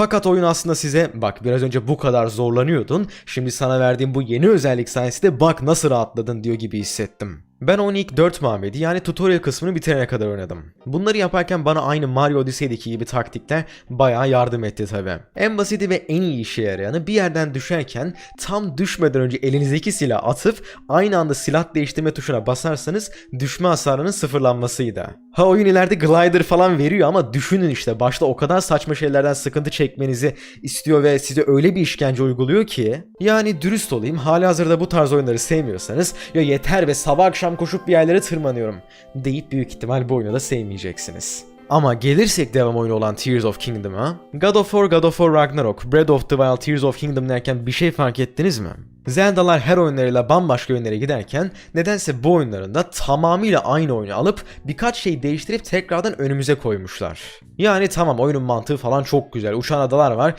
Fakat oyun aslında size bak biraz önce bu kadar zorlanıyordun. Şimdi sana verdiğim bu yeni özellik sayesinde bak nasıl rahatladın diyor gibi hissettim. Ben oyunu ilk 4 Muhammed'i yani tutorial kısmını bitirene kadar oynadım. Bunları yaparken bana aynı Mario Odyssey'deki gibi taktikler bayağı yardım etti tabi. En basiti ve en iyi işe yarayanı bir yerden düşerken tam düşmeden önce elinizdeki silah atıp aynı anda silah değiştirme tuşuna basarsanız düşme hasarının sıfırlanmasıydı. Ha oyun ileride glider falan veriyor ama düşünün işte başta o kadar saçma şeylerden sıkıntı çekmenizi istiyor ve size öyle bir işkence uyguluyor ki. Yani dürüst olayım halihazırda bu tarz oyunları sevmiyorsanız ya yeter ve sabah akşam koşup bir yerlere tırmanıyorum deyip büyük ihtimal bu oyunu da sevmeyeceksiniz. Ama gelirsek devam oyunu olan Tears of Kingdom'a, God of War, God of War Ragnarok, Breath of the Wild, Tears of Kingdom derken bir şey fark ettiniz mi? Zelda'lar her oyunlarıyla bambaşka yönlere giderken nedense bu oyunlarında tamamıyla aynı oyunu alıp birkaç şey değiştirip tekrardan önümüze koymuşlar. Yani tamam oyunun mantığı falan çok güzel. Uçan adalar var